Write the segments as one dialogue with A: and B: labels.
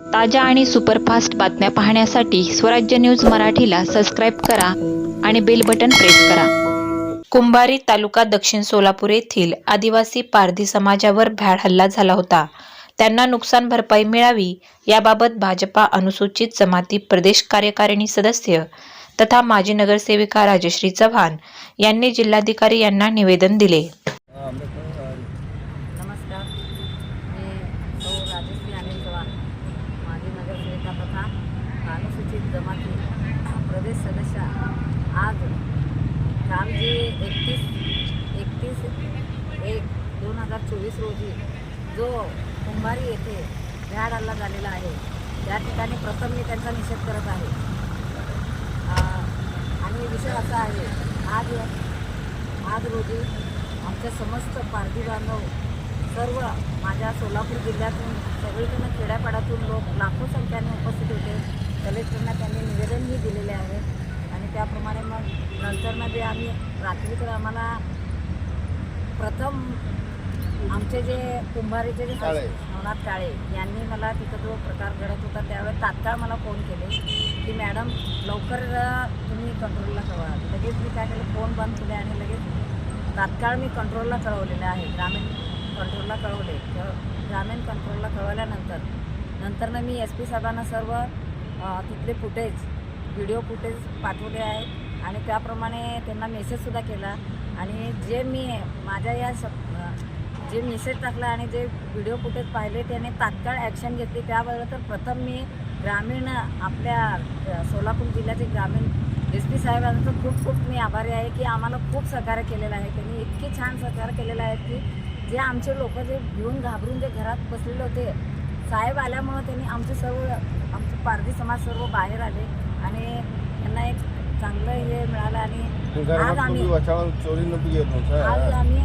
A: ताज्या आणि सुपरफास्ट बातम्या पाहण्यासाठी स्वराज्य न्यूज मराठीला सबस्क्राईब करा आणि बेल बटन प्रेस करा. कुंभारी तालुका दक्षिण सोलापूर येथील आदिवासी पारधी समाजावर भ्याड हल्ला झाला होता. त्यांना नुकसान भरपाई मिळावी याबाबत भाजपा अनुसूचित जमाती प्रदेश कार्यकारिणी सदस्य तथा माजी नगरसेविका राजश्री चव्हाण यांनी जिल्हाधिकारी यांना निवेदन दिले
B: नमस्कार मी सौ राजश्री अनिल चव्हाण माजी नगरसेविका तथा अनुसूचित जमाती प्रदेश सदस्य आज रामजी एकतीस एकतीस एक दोन हजार चोवीस रोजी जो कुंभारी येथे भ्याड हल्ला झालेला आहे. त्या ठिकाणी प्रथम मी त्यांचा निषेध करत आहे. आणि विषय असा आहे आज आज रोजी आमच्या समस्त पारधी बांधव सर्व माझ्या सोलापूर जिल्ह्यातून सगळीकडनं खेड्यापाड्यातून लोक लाखो संख्येने उपस्थित होते. कलेक्टरना त्यांनी निवेदनही दिलेले आहे. आणि त्याप्रमाणे मग नंतरनं जे आम्ही रात्री तर आम्हाला प्रथम आमचे जे कुंभारीचे जे. नवनाथ काळे यांनी मला तिथं जो प्रकार घडत होता त्यावेळेस तात्काळ मला फोन केले की मॅडम लवकर तुम्ही कंट्रोलला कळवा लगेच मी काय केलं फोन बंद केले आणि लगेच तात्काळ मी कंट्रोलला कळवलेले आहे. ग्रामीण कंट्रोलला कळवले. तर ग्रामीण कंट्रोलला कळवल्यानंतर नंतरनं मी एस पी साहेबांना सर्व तिथले फुटेज व्हिडिओ फुटेज पाठवले आहेत. आणि त्याप्रमाणे त्यांना मेसेजसुद्धा केला. आणि जे मी माझ्या या स जे मेसेज टाकला आणि जे व्हिडिओ फुटेज पाहिले त्याने तात्काळ ॲक्शन घेतली. त्याबरोबर तर प्रथम मी ग्रामीण आपल्या सोलापूर जिल्ह्याचे ग्रामीण एस पी साहेबांचं खूप खूप मी आभारी आहे की आम्हाला खूप सहकार्य केलेलं आहे. त्यांनी इतके छान सहकार्य केलेलं आहे की जे आमचे लोक जे घेऊन घाबरून जे घरात बसलेले होते साहेब आल्यामुळं त्यांनी आमचे सर्व आमचे पारधी समाज सर्व बाहेर आले आणि त्यांना एक चांगलं हे मिळालं आणि आज आम्ही आज आम्ही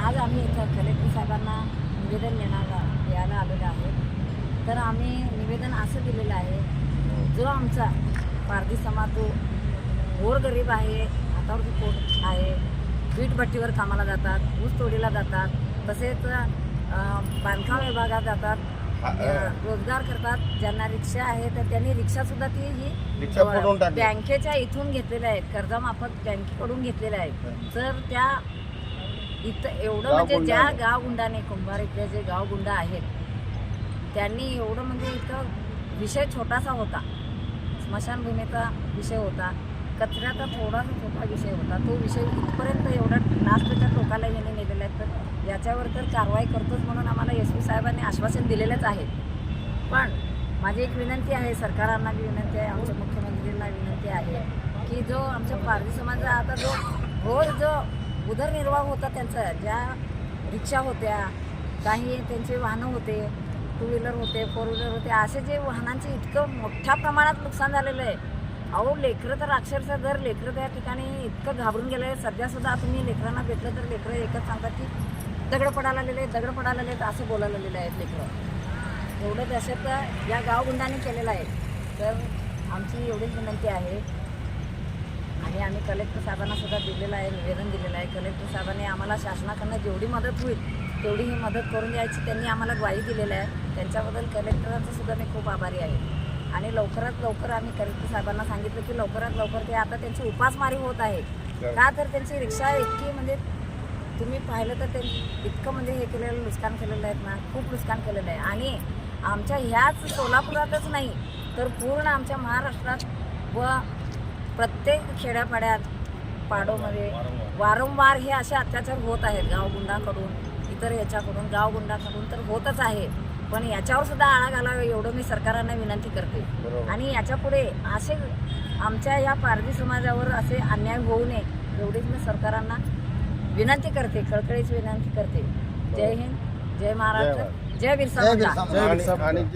B: आज आम्ही इथं कलेक्टर साहेबांना निवेदन देण्याला द्यायला आलेलो आहे. तर आम्ही निवेदन असं दिलेलं आहे जो आमचा पारधी समाज जो गोरगरीब आहे हातावरती पोट आहे वीटभट्टीवर कामाला जातात ऊस तोडीला जातात तसेच बांधकाम विभागात जातात. रोजगार करतात ज्यांना रिक्षा आहे तर त्यांनी रिक्षासुद्धा ती ही
C: रिक्षा.
B: बँकेच्या इथून घेतलेल्या आहेत. कर्जामार्फत बँकेकडून घेतलेल्या आहेत. तर त्या इथं एवढं म्हणजे ज्या
C: गुंडाने.
B: गाव गुंडाने कुंभार इथले जे गाव गुंड आहेत त्यांनी एवढं म्हणजे इथं विषय छोटासा होता. स्मशानभूमीचा विषय होता. कचऱ्याचा थोडासा छोटा विषय होता. तो विषय इथपर्यंत एवढा लास्टच्या टोकाला यांनी नेलेला आहे. तर याच्यावर तर कारवाई करतोच म्हणून आम्हाला एस पी साहेबांनी आश्वासन दिलेलंच आहे. पण माझी एक विनंती आहे सरकारांना बी विनंती आहे आमच्या मुख्यमंत्रींना विनंती आहे की जो आमच्या पारधी समाजाचा आता जो रोज जो उदरनिर्वाह होता त्यांचा ज्या रिक्षा होत्या काही त्यांचे वाहनं होते टू व्हीलर होते फोर व्हीलर होते असे जे वाहनांचे इतकं मोठ्या प्रमाणात नुकसान झालेलं आहे. अहो लेकरं तर अक्षरशः जर लेकरं त्या ठिकाणी इतकं घाबरून गेले आहे सध्यासुद्धा तुम्ही लेकरांना भेटलं तर लेकरं एकच सांगतात की दगड पडायला आलेले आहेत दगड पडायला आलेले असं बोलायला आलेले आहेत लेकरं. एवढं दहशत या गावगुंडाने केलेलं आहे. तर आमची एवढीच विनंती आहे. आणि आम्ही कलेक्टर साहेबांना सुद्धा दिलेलं आहे निवेदन दिलेलं आहे. कलेक्टर साहेबांनी आम्हाला शासनाकडनं जेवढी मदत होईल तेवढी ही मदत करून द्यायची त्यांनी आम्हाला ग्वाही दिलेली आहे. त्यांच्याबद्दल कलेक्टरांचं सुद्धा मी खूप आभारी आहे. आणि लवकरात लवकर आम्ही कलेक्टर साहेबांना सांगितलं की लवकरात लवकर ते आता त्यांची उपासमारी होत आहे. का तर त्यांची रिक्षा इतकी म्हणजे तुम्ही पाहिलं तर ते इतकं म्हणजे हे केलेलं नुकसान केलेलं आहे ना खूप नुकसान केलेलं आहे. आणि आमच्या ह्याच सोलापुरातच नाही तर पूर्ण आमच्या महाराष्ट्रात व प्रत्येक खेड्यापाड्यात पाडोमध्ये वारंवार हे असे अत्याचार होत आहेत गावगुंडाकडून. इतर ह्याच्याकडून गावगुंडाकडून तर होतच आहे. पण याच्यावर सुद्धा आळा घालावा एवढं मी सरकारांना विनंती करते. आणि याच्यापुढे असे आमच्या या पारधी समाजावर असे अन्याय होऊ नये एवढीच मी सरकारांना विनंती करते कळकळीची विनंती करते. जय हिंद जय महाराष्ट्र जय बिरसा